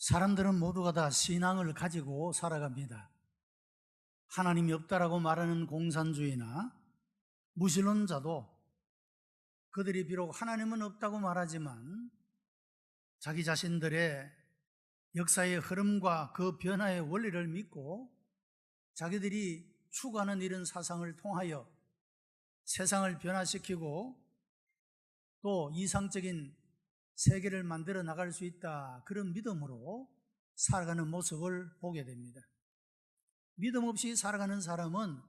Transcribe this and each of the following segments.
사람들은 모두가 다 신앙을 가지고 살아갑니다. 하나님이 없다라고 말하는 공산주의나 무신론자도 그들이 비록 하나님은 없다고 말하지만 자기 자신들의 역사의 흐름과 그 변화의 원리를 믿고 자기들이 추구하는 이런 사상을 통하여 세상을 변화시키고 또 이상적인 세계를 만들어 나갈 수 있다. 그런 믿음으로 살아가는 모습을 보게 됩니다. 믿음 없이 살아가는 사람은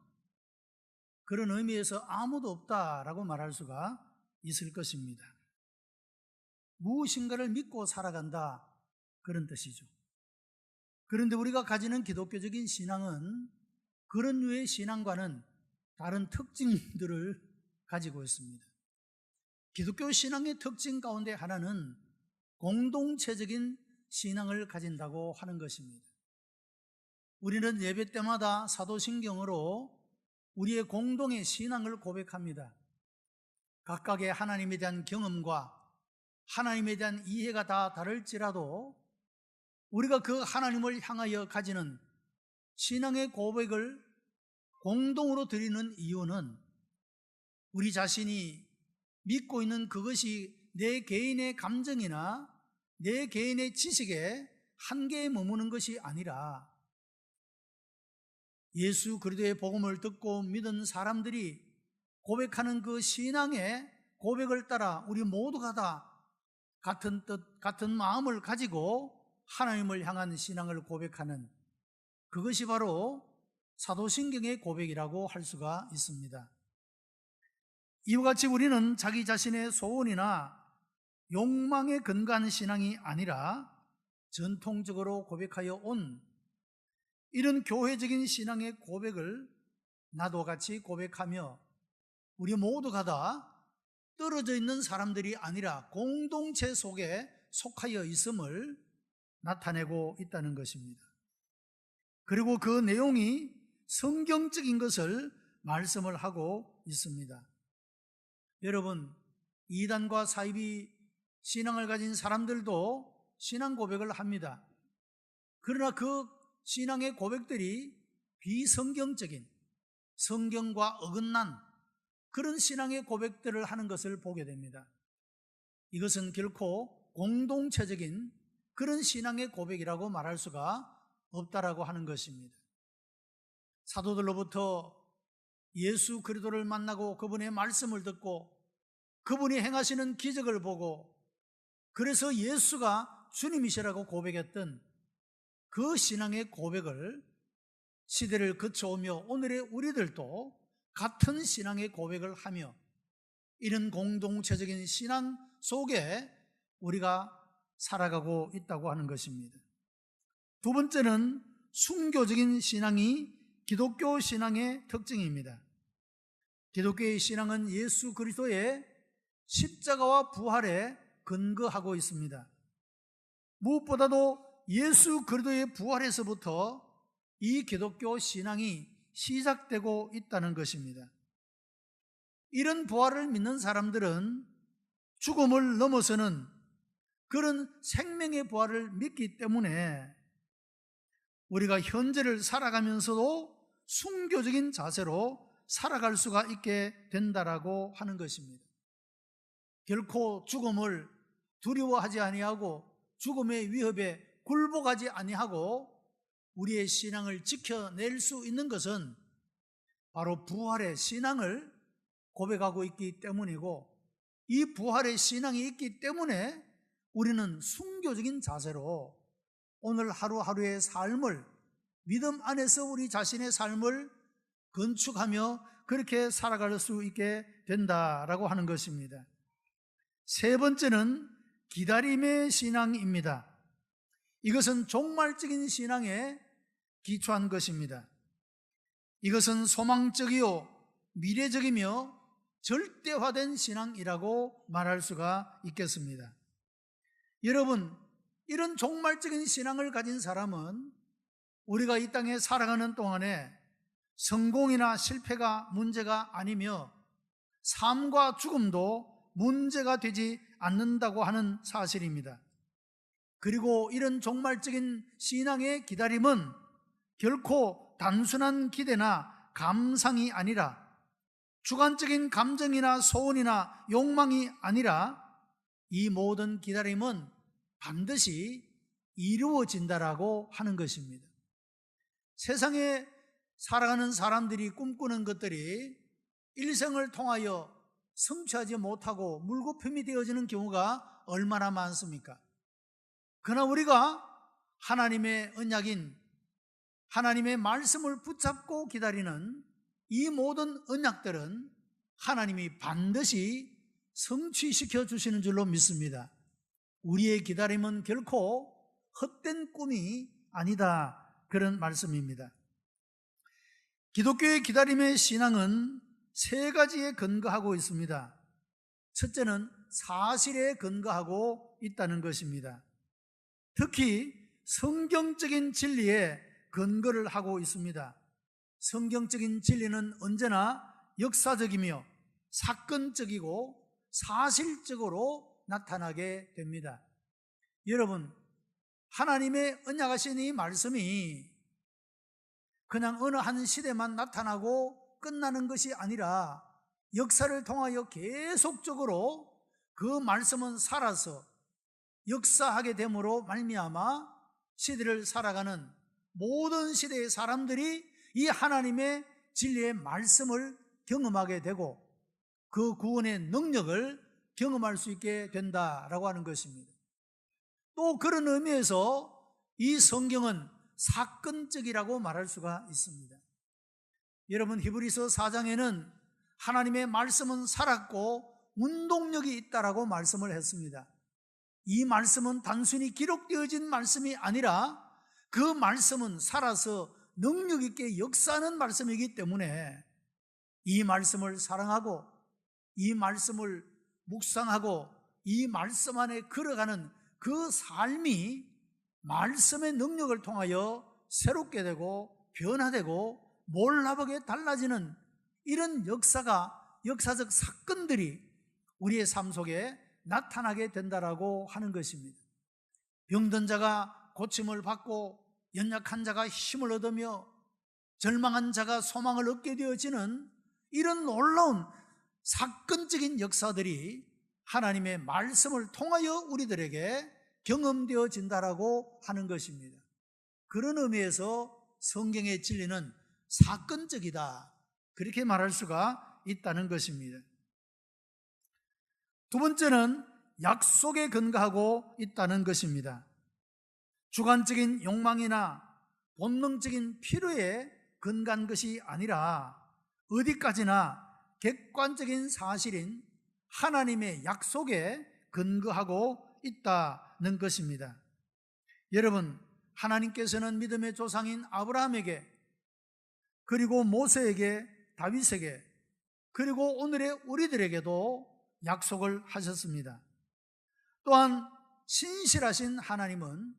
그런 의미에서 아무도 없다라고 말할 수가 있을 것입니다. 무엇인가를 믿고 살아간다. 그런 뜻이죠. 그런데 우리가 가지는 기독교적인 신앙은 그런 류의 신앙과는 다른 특징들을 가지고 있습니다. 기독교 신앙의 특징 가운데 하나는 공동체적인 신앙을 가진다고 하는 것입니다. 우리는 예배 때마다 사도신경으로 우리의 공동의 신앙을 고백합니다. 각각의 하나님에 대한 경험과 하나님에 대한 이해가 다 다를지라도 우리가 그 하나님을 향하여 가지는 신앙의 고백을 공동으로 드리는 이유는 우리 자신이 믿고 있는 그것이 내 개인의 감정이나 내 개인의 지식에 한계에 머무는 것이 아니라 예수 그리스도의 복음을 듣고 믿은 사람들이 고백하는 그 신앙의 고백을 따라 우리 모두가 다 같은 뜻, 같은 마음을 가지고 하나님을 향한 신앙을 고백하는 그것이 바로 사도신경의 고백이라고 할 수가 있습니다. 이와 같이 우리는 자기 자신의 소원이나 욕망에 근거한 신앙이 아니라 전통적으로 고백하여 온 이런 교회적인 신앙의 고백을 나도 같이 고백하며 우리 모두가 다 떨어져 있는 사람들이 아니라 공동체 속에 속하여 있음을 나타내고 있다는 것입니다. 그리고 그 내용이 성경적인 것을 말씀을 하고 있습니다. 여러분, 이단과 사이비 신앙을 가진 사람들도 신앙 고백을 합니다. 그러나 그 신앙의 고백들이 비성경적인 성경과 어긋난 그런 신앙의 고백들을 하는 것을 보게 됩니다. 이것은 결코 공동체적인 그런 신앙의 고백이라고 말할 수가 없다라고 하는 것입니다. 사도들로부터 예수 그리스도를 만나고 그분의 말씀을 듣고 그분이 행하시는 기적을 보고 그래서 예수가 주님이시라고 고백했던 그 신앙의 고백을 시대를 거쳐오며 오늘의 우리들도 같은 신앙의 고백을 하며 이런 공동체적인 신앙 속에 우리가 살아가고 있다고 하는 것입니다. 두 번째는 순교적인 신앙이 기독교 신앙의 특징입니다. 기독교의 신앙은 예수 그리스도의 십자가와 부활에 근거하고 있습니다. 무엇보다도 예수 그리스도의 부활에서부터 이 기독교 신앙이 시작되고 있다는 것입니다. 이런 부활을 믿는 사람들은 죽음을 넘어서는 그런 생명의 부활을 믿기 때문에 우리가 현재를 살아가면서도 순교적인 자세로 살아갈 수가 있게 된다라고 하는 것입니다. 결코 죽음을 두려워하지 아니하고 죽음의 위협에 굴복하지 아니하고 우리의 신앙을 지켜낼 수 있는 것은 바로 부활의 신앙을 고백하고 있기 때문이고 이 부활의 신앙이 있기 때문에 우리는 순교적인 자세로 오늘 하루하루의 삶을 믿음 안에서 우리 자신의 삶을 건축하며 그렇게 살아갈 수 있게 된다라고 하는 것입니다. 세 번째는 기다림의 신앙입니다. 이것은 종말적인 신앙에 기초한 것입니다. 이것은 소망적이요, 미래적이며 절대화된 신앙이라고 말할 수가 있겠습니다. 여러분, 이런 종말적인 신앙을 가진 사람은 우리가 이 땅에 살아가는 동안에 성공이나 실패가 문제가 아니며 삶과 죽음도 문제가 되지 않는다고 하는 사실입니다. 그리고 이런 종말적인 신앙의 기다림은 결코 단순한 기대나 감상이 아니라 주관적인 감정이나 소원이나 욕망이 아니라 이 모든 기다림은 반드시 이루어진다라고 하는 것입니다. 세상에 살아가는 사람들이 꿈꾸는 것들이 일생을 통하여 성취하지 못하고 물거품이 되어지는 경우가 얼마나 많습니까? 그러나 우리가 하나님의 언약인 하나님의 말씀을 붙잡고 기다리는 이 모든 언약들은 하나님이 반드시 성취시켜 주시는 줄로 믿습니다. 우리의 기다림은 결코 헛된 꿈이 아니다. 그런 말씀입니다. 기독교의 기다림의 신앙은 세 가지에 근거하고 있습니다. 첫째는 사실에 근거하고 있다는 것입니다. 특히 성경적인 진리에 근거를 하고 있습니다. 성경적인 진리는 언제나 역사적이며 사건적이고 사실적으로 나타나게 됩니다. 여러분, 하나님의 언약하신 이 말씀이 그냥 어느 한 시대만 나타나고 끝나는 것이 아니라 역사를 통하여 계속적으로 그 말씀은 살아서 역사하게 됨으로 말미암아 시대를 살아가는 모든 시대의 사람들이 이 하나님의 진리의 말씀을 경험하게 되고 그 구원의 능력을 경험할 수 있게 된다라고 하는 것입니다. 또 그런 의미에서 이 성경은 사건적이라고 말할 수가 있습니다. 여러분 히브리서 4장에는 하나님의 말씀은 살았고 운동력이 있다라고 말씀을 했습니다. 이 말씀은 단순히 기록되어진 말씀이 아니라 그 말씀은 살아서 능력 있게 역사하는 말씀이기 때문에 이 말씀을 사랑하고 이 말씀을 묵상하고 이 말씀 안에 걸어가는 그 삶이 말씀의 능력을 통하여 새롭게 되고 변화되고 몰라보게 달라지는 이런 역사가 역사적 사건들이 우리의 삶 속에 나타나게 된다라고 하는 것입니다. 병든 자가 고침을 받고 연약한 자가 힘을 얻으며 절망한 자가 소망을 얻게 되어지는 이런 놀라운 사건적인 역사들이 하나님의 말씀을 통하여 우리들에게 경험되어진다라고 하는 것입니다. 그런 의미에서 성경의 진리는 사건적이다. 그렇게 말할 수가 있다는 것입니다. 두 번째는 약속에 근거하고 있다는 것입니다. 주관적인 욕망이나 본능적인 필요에 근간 것이 아니라 어디까지나 객관적인 사실인 하나님의 약속에 근거하고 있다는 것입니다. 여러분, 하나님께서는 믿음의 조상인 아브라함에게 그리고 모세에게 다윗에게 그리고 오늘의 우리들에게도 약속을 하셨습니다. 또한 신실하신 하나님은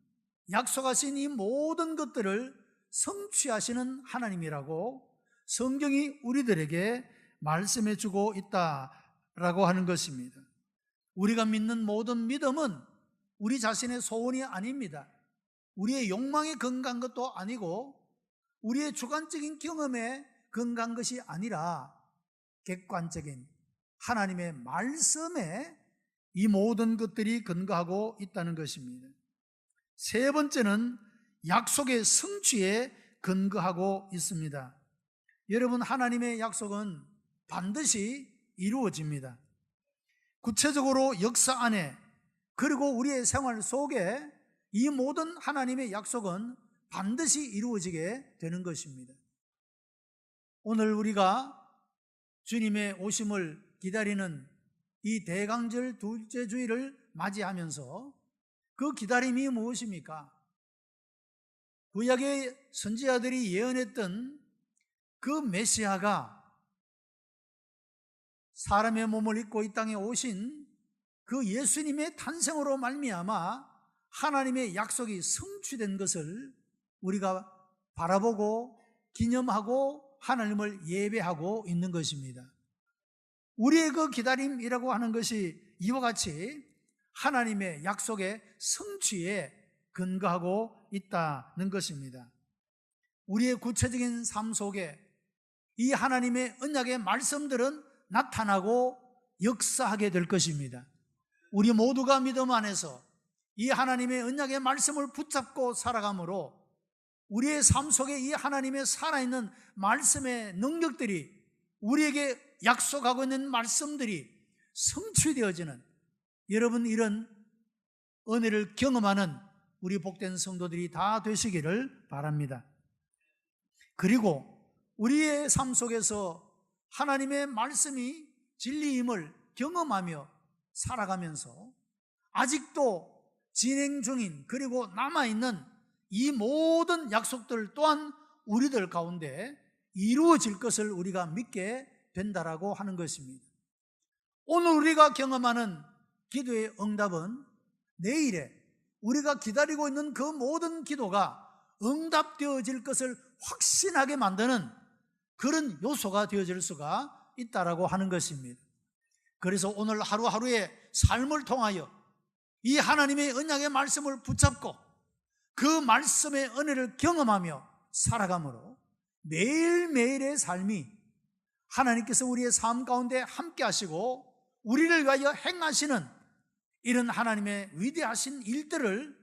약속하신 이 모든 것들을 성취하시는 하나님이라고 성경이 우리들에게 말씀해 주고 있다라고 하는 것입니다. 우리가 믿는 모든 믿음은 우리 자신의 소원이 아닙니다. 우리의 욕망에 근간 것도 아니고 우리의 주관적인 경험에 근간 것이 아니라 객관적인 하나님의 말씀에 이 모든 것들이 근거하고 있다는 것입니다. 세 번째는 약속의 성취에 근거하고 있습니다. 여러분, 하나님의 약속은 반드시 이루어집니다. 구체적으로 역사 안에 그리고 우리의 생활 속에 이 모든 하나님의 약속은 반드시 이루어지게 되는 것입니다. 오늘 우리가 주님의 오심을 기다리는 이 대강절 둘째 주일을 맞이하면서 그 기다림이 무엇입니까? 구약의 선지자들이 예언했던 그 메시아가 사람의 몸을 입고 이 땅에 오신 그 예수님의 탄생으로 말미암아 하나님의 약속이 성취된 것을 우리가 바라보고 기념하고 하나님을 예배하고 있는 것입니다. 우리의 그 기다림이라고 하는 것이 이와 같이 하나님의 약속의 성취에 근거하고 있다는 것입니다. 우리의 구체적인 삶 속에 이 하나님의 언약의 말씀들은 나타나고 역사하게 될 것입니다. 우리 모두가 믿음 안에서 이 하나님의 언약의 말씀을 붙잡고 살아가므로 우리의 삶 속에 이 하나님의 살아있는 말씀의 능력들이 우리에게 약속하고 있는 말씀들이 성취되어지는 여러분 이런 은혜를 경험하는 우리 복된 성도들이 다 되시기를 바랍니다. 그리고 우리의 삶 속에서 하나님의 말씀이 진리임을 경험하며 살아가면서 아직도 진행 중인 그리고 남아있는 이 모든 약속들 또한 우리들 가운데 이루어질 것을 우리가 믿게 된다라고 하는 것입니다. 오늘 우리가 경험하는 기도의 응답은 내일에 우리가 기다리고 있는 그 모든 기도가 응답되어질 것을 확신하게 만드는 그런 요소가 되어질 수가 있다라고 하는 것입니다. 그래서 오늘 하루하루의 삶을 통하여 이 하나님의 언약의 말씀을 붙잡고 그 말씀의 은혜를 경험하며 살아가므로 매일매일의 삶이 하나님께서 우리의 삶 가운데 함께 하시고 우리를 위하여 행하시는 이런 하나님의 위대하신 일들을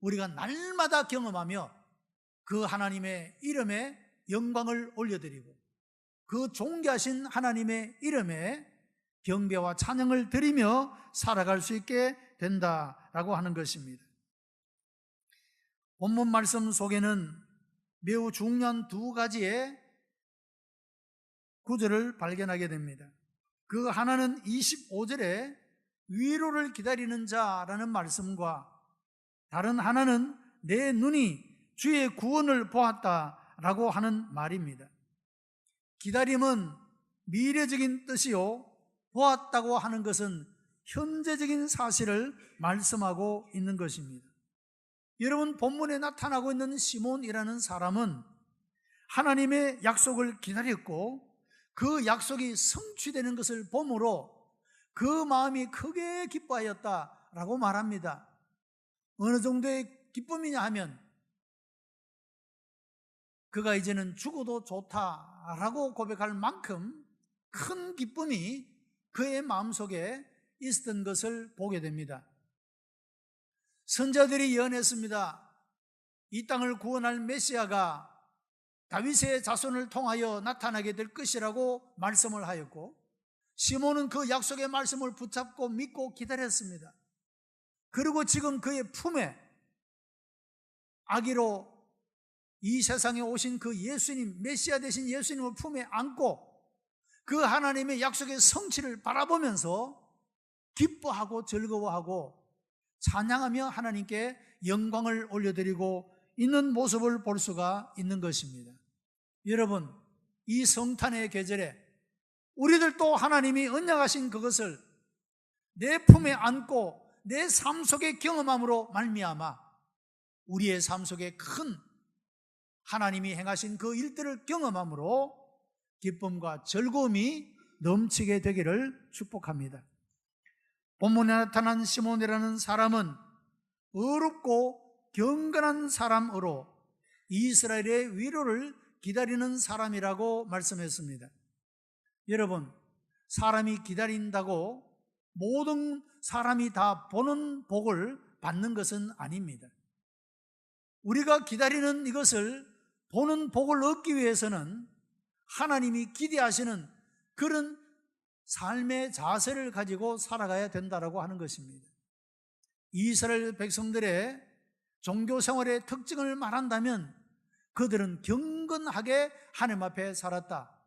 우리가 날마다 경험하며 그 하나님의 이름에 영광을 올려드리고 그 존귀하신 하나님의 이름에 경배와 찬양을 드리며 살아갈 수 있게 된다라고 하는 것입니다. 본문 말씀 속에는 매우 중요한 두 가지의 구절을 발견하게 됩니다. 그 하나는 25절에 위로를 기다리는 자라는 말씀과 다른 하나는 내 눈이 주의 구원을 보았다 라고 하는 말입니다. 기다림은 미래적인 뜻이요. 보았다고 하는 것은 현재적인 사실을 말씀하고 있는 것입니다. 여러분, 본문에 나타나고 있는 시몬이라는 사람은 하나님의 약속을 기다렸고 그 약속이 성취되는 것을 보므로 그 마음이 크게 기뻐하였다라고 말합니다. 어느 정도의 기쁨이냐 하면 그가 이제는 죽어도 좋다라고 고백할 만큼 큰 기쁨이 그의 마음속에 있었던 것을 보게 됩니다. 선자들이 예언했습니다. 이 땅을 구원할 메시아가 다윗의 자손을 통하여 나타나게 될 것이라고 말씀을 하였고 시몬은 그 약속의 말씀을 붙잡고 믿고 기다렸습니다. 그리고 지금 그의 품에 아기로 이 세상에 오신 그 예수님, 메시아 되신 예수님을 품에 안고 그 하나님의 약속의 성취를 바라보면서 기뻐하고 즐거워하고 찬양하며 하나님께 영광을 올려드리고 있는 모습을 볼 수가 있는 것입니다. 여러분, 이 성탄의 계절에 우리들도 하나님이 언약하신 그것을 내 품에 안고 내 삶 속에 경험함으로 말미암아 우리의 삶 속에 큰 하나님이 행하신 그 일들을 경험함으로 기쁨과 즐거움이 넘치게 되기를 축복합니다. 본문에 나타난 시몬이라는 사람은 어렵고 경건한 사람으로 이스라엘의 위로를 기다리는 사람이라고 말씀했습니다. 여러분, 사람이 기다린다고 모든 사람이 다 보는 복을 받는 것은 아닙니다. 우리가 기다리는 이것을 보는 복을 얻기 위해서는 하나님이 기대하시는 그런 삶의 자세를 가지고 살아가야 된다라고 하는 것입니다. 이스라엘 백성들의 종교 생활의 특징을 말한다면 그들은 경건하게 하나님 앞에 살았다.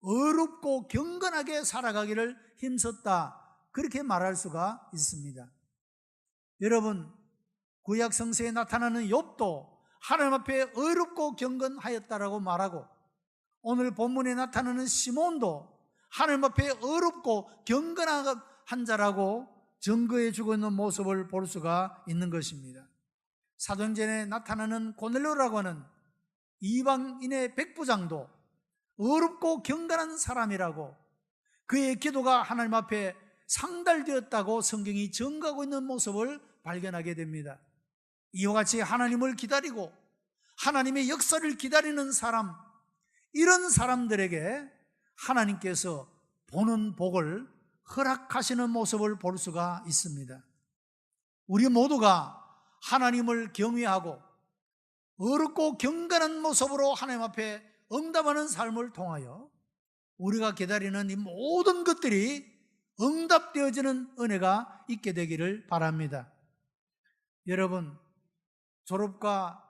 어렵고 경건하게 살아가기를 힘썼다. 그렇게 말할 수가 있습니다. 여러분, 구약 성서에 나타나는 욥도 하나님 앞에 어렵고 경건하였다라고 말하고 오늘 본문에 나타나는 시몬도 하나님 앞에 어렵고 경건한 자라고 증거해 주고 있는 모습을 볼 수가 있는 것입니다. 사도행전에 나타나는 고넬로라고 하는 이방인의 백부장도 어렵고 경건한 사람이라고 그의 기도가 하나님 앞에 상달되었다고 성경이 증거하고 있는 모습을 발견하게 됩니다. 이와 같이 하나님을 기다리고 하나님의 역사를 기다리는 사람, 이런 사람들에게 하나님께서 보는 복을 허락하시는 모습을 볼 수가 있습니다. 우리 모두가 하나님을 경외하고 어렵고 경건한 모습으로 하나님 앞에 응답하는 삶을 통하여 우리가 기다리는 이 모든 것들이 응답되어지는 은혜가 있게 되기를 바랍니다. 여러분, 졸업과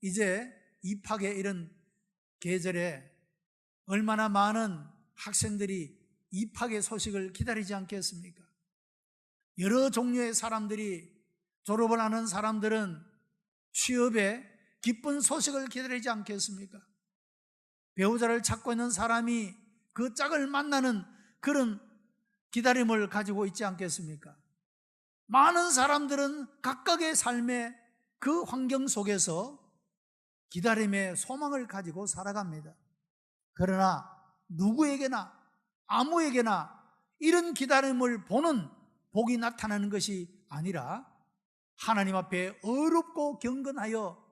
이제 입학의 이런 계절에 얼마나 많은 학생들이 입학의 소식을 기다리지 않겠습니까? 여러 종류의 사람들이 졸업을 하는 사람들은 취업에 기쁜 소식을 기다리지 않겠습니까? 배우자를 찾고 있는 사람이 그 짝을 만나는 그런 기다림을 가지고 있지 않겠습니까? 많은 사람들은 각각의 삶의 그 환경 속에서 기다림의 소망을 가지고 살아갑니다. 그러나 누구에게나 아무에게나 이런 기다림을 보는 복이 나타나는 것이 아니라 하나님 앞에 어렵고 경건하여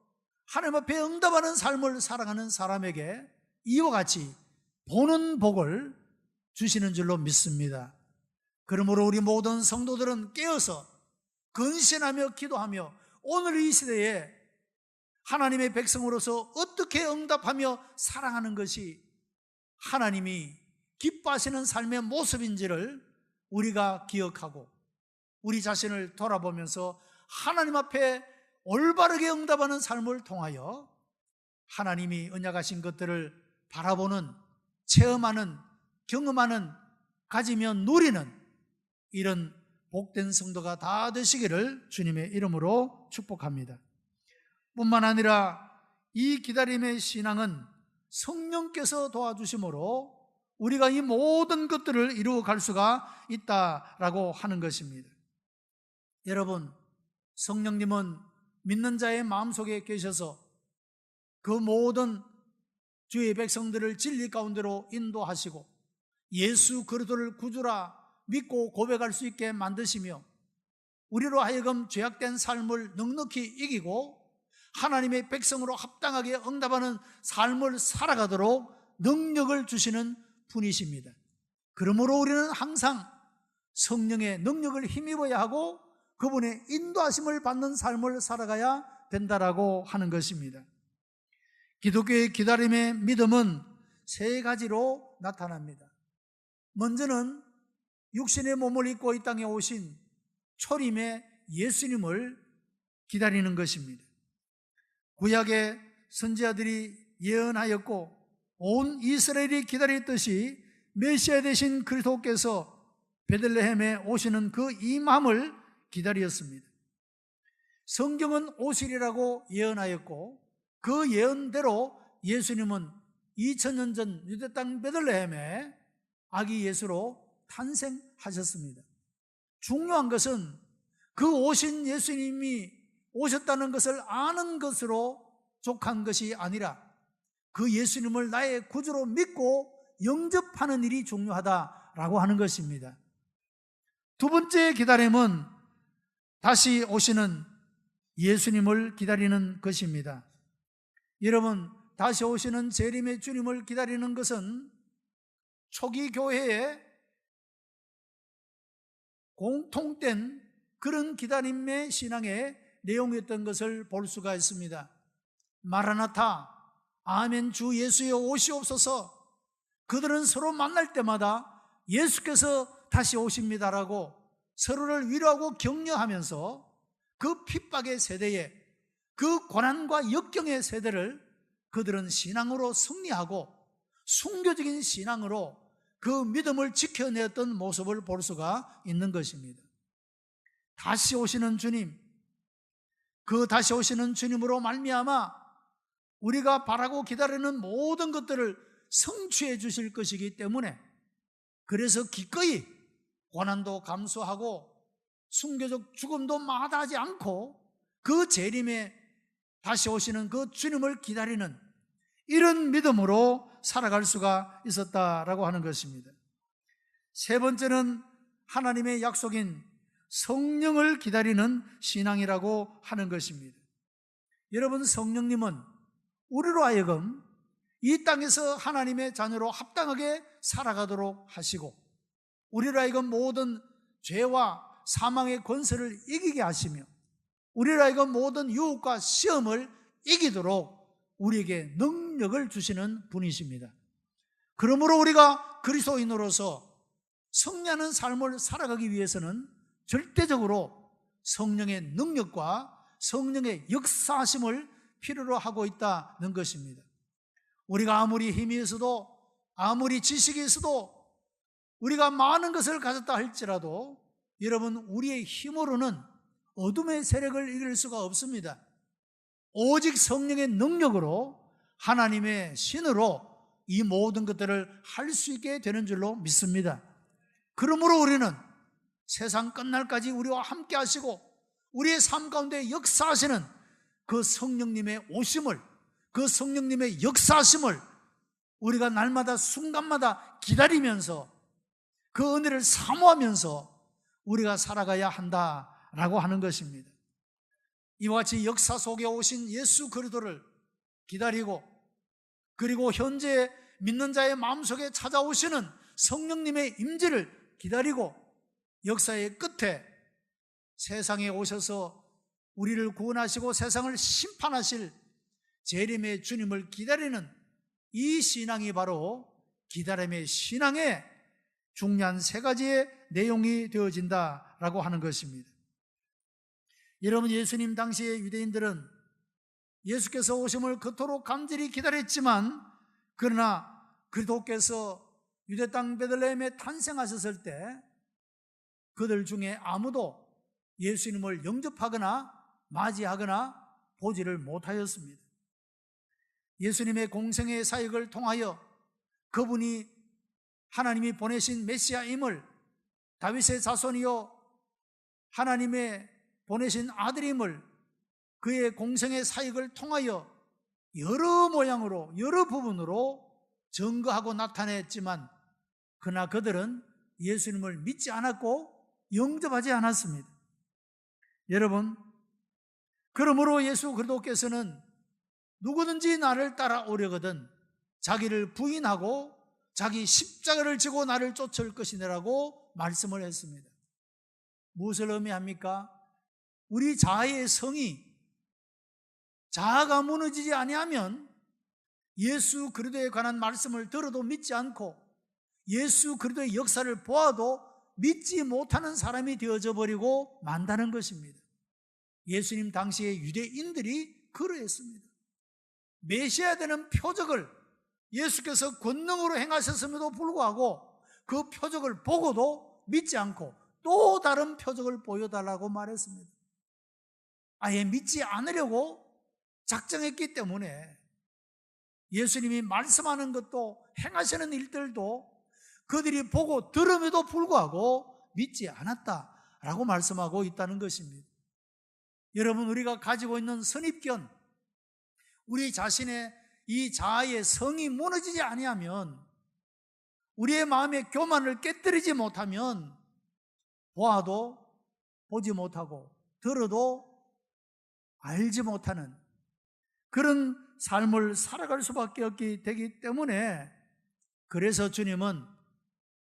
하나님 앞에 응답하는 삶을 살아가는 사람에게 이와 같이 보는 복을 주시는 줄로 믿습니다. 그러므로 우리 모든 성도들은 깨어서 근신하며 기도하며 오늘 이 시대에 하나님의 백성으로서 어떻게 응답하며 사랑하는 것이 하나님이 기뻐하시는 삶의 모습인지를 우리가 기억하고 우리 자신을 돌아보면서 하나님 앞에 올바르게 응답하는 삶을 통하여 하나님이 언약하신 것들을 바라보는 체험하는 경험하는 가지면 누리는 이런 복된 성도가 다 되시기를 주님의 이름으로 축복합니다. 뿐만 아니라 이 기다림의 신앙은 성령께서 도와주심으로 우리가 이 모든 것들을 이루어 갈 수가 있다라고 하는 것입니다. 여러분, 성령님은 믿는 자의 마음속에 계셔서 그 모든 주의 백성들을 진리 가운데로 인도하시고 예수 그리스도를 구주라 믿고 고백할 수 있게 만드시며 우리로 하여금 죄악된 삶을 넉넉히 이기고 하나님의 백성으로 합당하게 응답하는 삶을 살아가도록 능력을 주시는 분이십니다. 그러므로 우리는 항상 성령의 능력을 힘입어야 하고 그분의 인도하심을 받는 삶을 살아가야 된다라고 하는 것입니다. 기독교의 기다림의 믿음은 세 가지로 나타납니다. 먼저는 육신의 몸을 입고 이 땅에 오신 초림의 예수님을 기다리는 것입니다. 구약의 선지자들이 예언하였고 온 이스라엘이 기다렸듯이 메시아 되신 그리스도께서 베들레헴에 오시는 그 임함을 기다렸습니다. 성경은 오시리라고 예언하였고 그 예언대로 예수님은 2000년 전 유대 땅 베들레헴에 아기 예수로 탄생하셨습니다. 중요한 것은 그 오신 예수님이 오셨다는 것을 아는 것으로 족한 것이 아니라 그 예수님을 나의 구주로 믿고 영접하는 일이 중요하다라고 하는 것입니다. 두 번째 기다림은 다시 오시는 예수님을 기다리는 것입니다. 여러분, 다시 오시는 재림의 주님을 기다리는 것은 초기 교회의 공통된 그런 기다림의 신앙의 내용이었던 것을 볼 수가 있습니다. 마라나타, 아멘 주 예수여 오시옵소서 그들은 서로 만날 때마다 예수께서 다시 오십니다라고 서로를 위로하고 격려하면서 그 핍박의 세대에 그 고난과 역경의 세대를 그들은 신앙으로 승리하고 순교적인 신앙으로 그 믿음을 지켜내었던 모습을 볼 수가 있는 것입니다. 다시 오시는 주님, 그 다시 오시는 주님으로 말미암아 우리가 바라고 기다리는 모든 것들을 성취해 주실 것이기 때문에 그래서 기꺼이 고난도 감수하고 순교적 죽음도 마다하지 않고 그 재림에 다시 오시는 그 주님을 기다리는 이런 믿음으로 살아갈 수가 있었다라고 하는 것입니다. 세 번째는 하나님의 약속인 성령을 기다리는 신앙이라고 하는 것입니다. 여러분, 성령님은 우리로 하여금 이 땅에서 하나님의 자녀로 합당하게 살아가도록 하시고, 우리로 하여금 모든 죄와 사망의 권세를 이기게 하시며, 우리로 하여금 모든 유혹과 시험을 이기도록 우리에게 능력 을 주시는 분이십니다. 그러므로 우리가 그리스도인으로서 성ня는 삶을 살아가기 위해서는 절대적으로 성령의 능력과 성령의 역사심을 필요로 하고 있다는 것입니다. 우리가 아무리 힘이 있어도 아무리 지식이 있어도 우리가 많은 것을 가졌다 할지라도 여러분 우리의 힘으로는 어둠의 세력을 이길 수가 없습니다. 오직 성령의 능력으로 하나님의 신으로 이 모든 것들을 할 수 있게 되는 줄로 믿습니다. 그러므로 우리는 세상 끝날까지 우리와 함께 하시고 우리의 삶 가운데 역사하시는 그 성령님의 오심을 그 성령님의 역사하심을 우리가 날마다 순간마다 기다리면서 그 은혜를 사모하면서 우리가 살아가야 한다라고 하는 것입니다. 이와 같이 역사 속에 오신 예수 그리스도를 기다리고 그리고 현재 믿는 자의 마음속에 찾아오시는 성령님의 임재를 기다리고 역사의 끝에 세상에 오셔서 우리를 구원하시고 세상을 심판하실 재림의 주님을 기다리는 이 신앙이 바로 기다림의 신앙의 중요한 세 가지의 내용이 되어진다라고 하는 것입니다. 여러분 예수님 당시의 유대인들은 예수께서 오심을 그토록 간절히 기다렸지만 그러나 그리스도께서 유대 땅 베들레헴에 탄생하셨을 때 그들 중에 아무도 예수님을 영접하거나 맞이하거나 보지를 못하였습니다. 예수님의 공생의 사역을 통하여 그분이 하나님이 보내신 메시아임을 다윗의 자손이요 하나님의 보내신 아들임을 그의 공생의 사역을 통하여 여러 모양으로 여러 부분으로 증거하고 나타냈지만 그러나 그들은 예수님을 믿지 않았고 영접하지 않았습니다. 여러분 그러므로 예수 그리스도께서는 누구든지 나를 따라오려거든 자기를 부인하고 자기 십자가를 지고 나를 쫓을 것이라고 말씀을 했습니다. 무엇을 의미합니까? 우리 자아의 성이 자아가 무너지지 아니하면 예수 그리스도에 관한 말씀을 들어도 믿지 않고 예수 그리스도의 역사를 보아도 믿지 못하는 사람이 되어져 버리고 만다는 것입니다. 예수님 당시의 유대인들이 그러했습니다. 메시아 되는 표적을 예수께서 권능으로 행하셨음에도 불구하고 그 표적을 보고도 믿지 않고 또 다른 표적을 보여달라고 말했습니다. 아예 믿지 않으려고 작정했기 때문에 예수님이 말씀하는 것도 행하시는 일들도 그들이 보고 들음에도 불구하고 믿지 않았다라고 말씀하고 있다는 것입니다. 여러분, 우리가 가지고 있는 선입견, 우리 자신의 이 자아의 성이 무너지지 아니하면 우리의 마음의 교만을 깨뜨리지 못하면 보아도 보지 못하고 들어도 알지 못하는 그런 삶을 살아갈 수밖에 없기 되기 때문에 그래서 주님은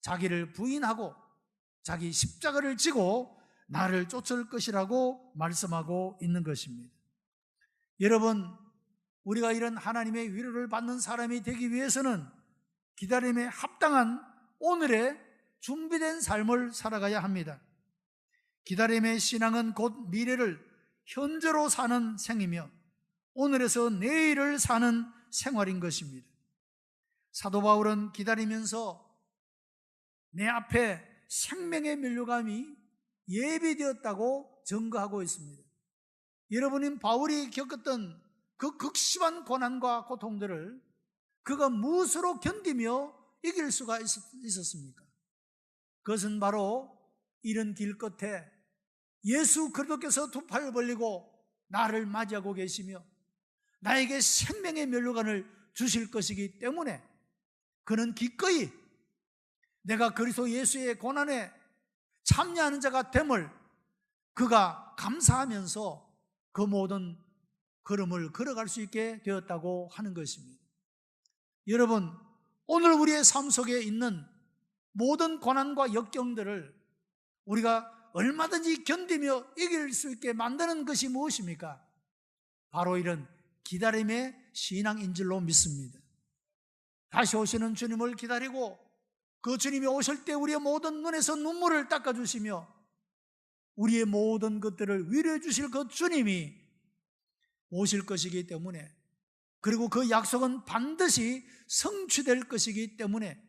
자기를 부인하고 자기 십자가를 지고 나를 쫓을 것이라고 말씀하고 있는 것입니다. 여러분, 우리가 이런 하나님의 위로를 받는 사람이 되기 위해서는 기다림에 합당한 오늘의 준비된 삶을 살아가야 합니다. 기다림의 신앙은 곧 미래를 현재로 사는 생이며 오늘에서 내일을 사는 생활인 것입니다. 사도 바울은 기다리면서 내 앞에 생명의 면류감이 예비되었다고 증거하고 있습니다. 여러분인 바울이 겪었던 그 극심한 고난과 고통들을 그가 무엇으로 견디며 이길 수가 있었습니까? 그것은 바로 이런 길 끝에 예수 그리스도께서 두 팔을 벌리고 나를 맞이하고 계시며 나에게 생명의 면류관을 주실 것이기 때문에 그는 기꺼이 내가 그리스도 예수의 고난에 참여하는 자가 됨을 그가 감사하면서 그 모든 걸음을 걸어갈 수 있게 되었다고 하는 것입니다. 여러분, 오늘 우리의 삶 속에 있는 모든 고난과 역경들을 우리가 얼마든지 견디며 이길 수 있게 만드는 것이 무엇입니까? 바로 이런 기다림의 신앙인 줄로 믿습니다. 다시 오시는 주님을 기다리고 그 주님이 오실 때 우리의 모든 눈에서 눈물을 닦아주시며 우리의 모든 것들을 위로해 주실 그 주님이 오실 것이기 때문에 그리고 그 약속은 반드시 성취될 것이기 때문에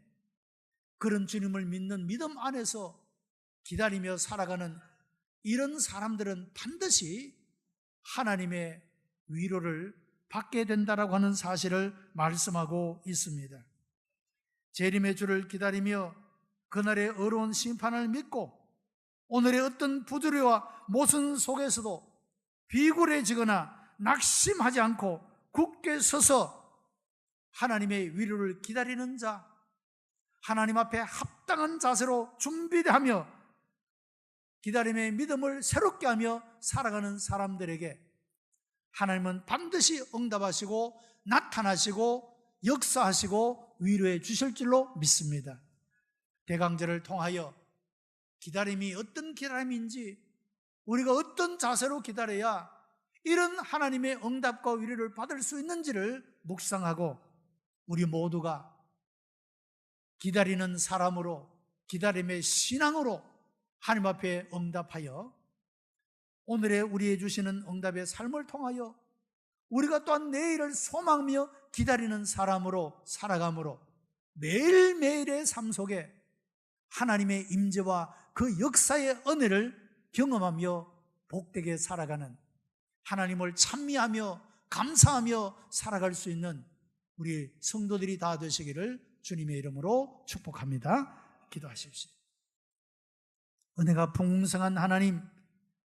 그런 주님을 믿는 믿음 안에서 기다리며 살아가는 이런 사람들은 반드시 하나님의 위로를 받게 된다라고 하는 사실을 말씀하고 있습니다. 재림의 주를 기다리며 그날의 어려운 심판을 믿고 오늘의 어떤 부두려와 모순 속에서도 비굴해지거나 낙심하지 않고 굳게 서서 하나님의 위로를 기다리는 자, 하나님 앞에 합당한 자세로 준비하며 기다림의 믿음을 새롭게 하며 살아가는 사람들에게 하나님은 반드시 응답하시고 나타나시고 역사하시고 위로해 주실 줄로 믿습니다. 대강제를 통하여 기다림이 어떤 기다림인지 우리가 어떤 자세로 기다려야 이런 하나님의 응답과 위로를 받을 수 있는지를 묵상하고 우리 모두가 기다리는 사람으로 기다림의 신앙으로 하나님 앞에 응답하여 오늘의 우리의 주시는 응답의 삶을 통하여 우리가 또한 내일을 소망하며 기다리는 사람으로 살아감으로 매일매일의 삶 속에 하나님의 임재와 그 역사의 은혜를 경험하며 복되게 살아가는 하나님을 찬미하며 감사하며 살아갈 수 있는 우리 성도들이 다 되시기를 주님의 이름으로 축복합니다. 기도하십시오. 은혜가 풍성한 하나님,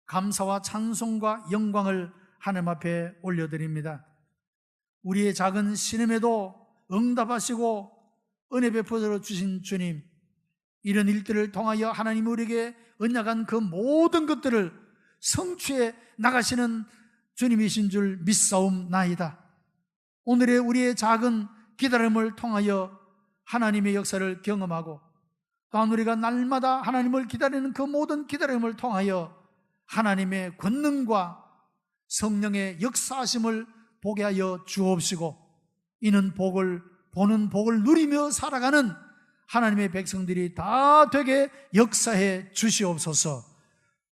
감사와 찬송과 영광을 하나님 앞에 올려드립니다. 우리의 작은 신음에도 응답하시고 은혜 베풀어 주신 주님, 이런 일들을 통하여 하나님 우리에게 언약한 그 모든 것들을 성취해 나가시는 주님이신 줄 믿사옵나이다. 오늘의 우리의 작은 기다림을 통하여 하나님의 역사를 경험하고 또한 우리가 날마다 하나님을 기다리는 그 모든 기다림을 통하여 하나님의 권능과 성령의 역사하심을 보게 하여 주옵시고 이는 복을 보는 복을 누리며 살아가는 하나님의 백성들이 다 되게 역사해 주시옵소서.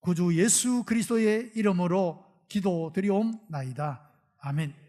구주 예수 그리스도의 이름으로 기도드리옵나이다. 아멘.